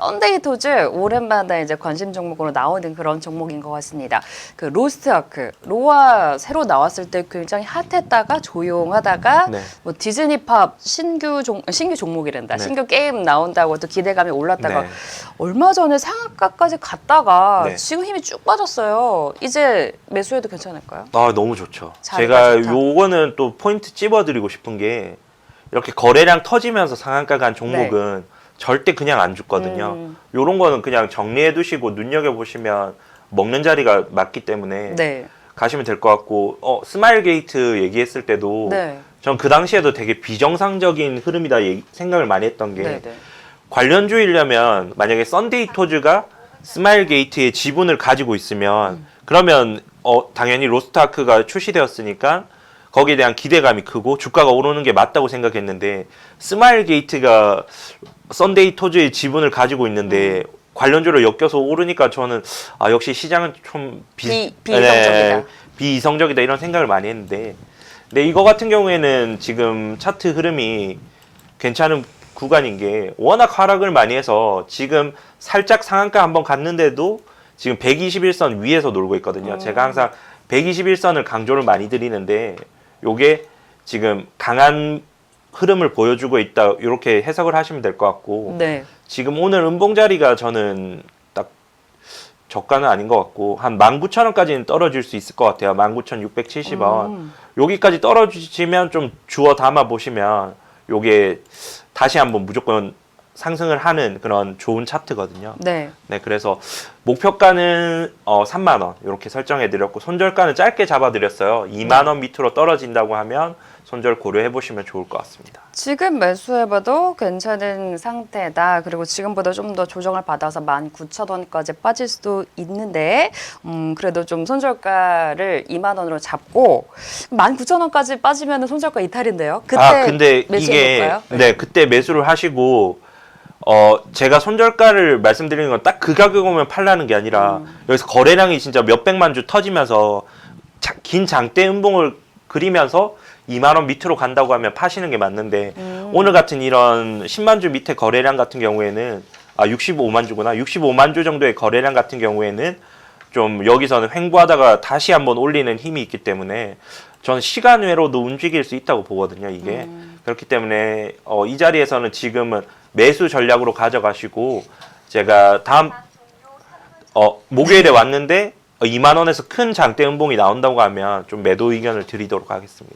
썬데이 토즈 오랜만에 이제 관심 종목으로 나오는 그런 종목인 것 같습니다. 그 로스트아크 로아 새로 나왔을 때 굉장히 핫했다가 조용하다가 네. 뭐 디즈니팝 신규 종 신규 종목이란다. 네. 신규 게임 나온다고 또 기대감이 올랐다가 네. 얼마 전에 상한가까지 갔다가 네. 지금 힘이 쭉 빠졌어요. 이제 매수해도 괜찮을까요? 아 너무 좋죠. 제가 좋다. 요거는 또 포인트 찝어드리고 싶은 게 이렇게 거래량 터지면서 상한가 간 종목은 절대 그냥 안 죽거든요. 음. 요런 거는 그냥 정리해 두시고 눈여겨 보시면 먹는 자리가 맞기 때문에 네. 가시면 될 것 같고 어 스마일 게이트 얘기했을 때도 네. 전 그 당시에도 되게 비정상적인 흐름이다 얘기- 생각을 많이 했던 게 네. 네. 관련주이려면 만약에 썬데이 토즈가 스마일 게이트의 지분을 가지고 있으면 음. 그러면 어 당연히 로스트아크가 출시되었으니까 거기에 대한 기대감이 크고 주가가 오르는 게 맞다고 생각했는데 스마일 게이트가 썬데이 토즈의 지분을 가지고 있는데 음. 관련주로 엮여서 오르니까 저는 아 역시 시장은 좀 비- 비 이성적이다. 네, 비이성적이다 이런 생각을 많이 했는데 근데 이거 같은 경우에는 지금 차트 흐름이 괜찮은 구간인 게 워낙 하락을 많이 해서 지금 살짝 상한가 한번 갔는데도 지금 121선 위에서 놀고 있거든요. 음. 제가 항상 121선을 강조를 많이 드리는데 요게 지금 강한 흐름을 보여주고 있다 이렇게 해석을 하시면 될 것 같고 네. 지금 오늘 음봉 자리가 저는 딱 저가는 아닌 것 같고 한 19,000원까지는 떨어질 수 있을 것 같아요. 19,670원. 음. 여기까지 떨어지면 좀 주워 담아 보시면 요게 다시 한번 무조건 상승을 하는 그런 좋은 차트거든요. 네. 네, 그래서 목표가는 어 3만 원 이렇게 설정해 드렸고 손절가는 짧게 잡아 드렸어요. 2만 원 밑으로 떨어진다고 하면 손절 고려해 보시면 좋을 것 같습니다. 지금 매수해봐도 괜찮은 상태다. 그리고 지금보다 좀 더 조정을 받아서 19,000원까지 빠질 수도 있는데, 음, 그래도 좀 손절가를 2만 원으로 잡고 19,000원까지 빠지면 손절가 이탈인데요. 그때 아, 근데 이게 매수해볼까요? 네, 그때 매수를 하시고 어, 제가 손절가를 말씀드리는 건 딱 그 가격 오면 팔라는 게 아니라 음. 여기서 거래량이 진짜 몇 백만 주 터지면서 자- 긴 장대 음봉을 그리면서 2만 원 밑으로 간다고 하면 파시는 게 맞는데 음. 오늘 같은 이런 10만 주 밑에 거래량 같은 경우에는 아 65만 주구나 65만 주 정도의 거래량 같은 경우에는 좀 여기서는 횡보하다가 다시 한번 올리는 힘이 있기 때문에 저는 시간 외로도 움직일 수 있다고 보거든요 이게 음. 그렇기 때문에 어, 이 자리에서는 지금은 매수 전략으로 가져가시고 제가 다음 어, 목요일에 왔는데 어, 2만 원에서 큰 장대 음봉이 나온다고 하면 좀 매도 의견을 드리도록 하겠습니다.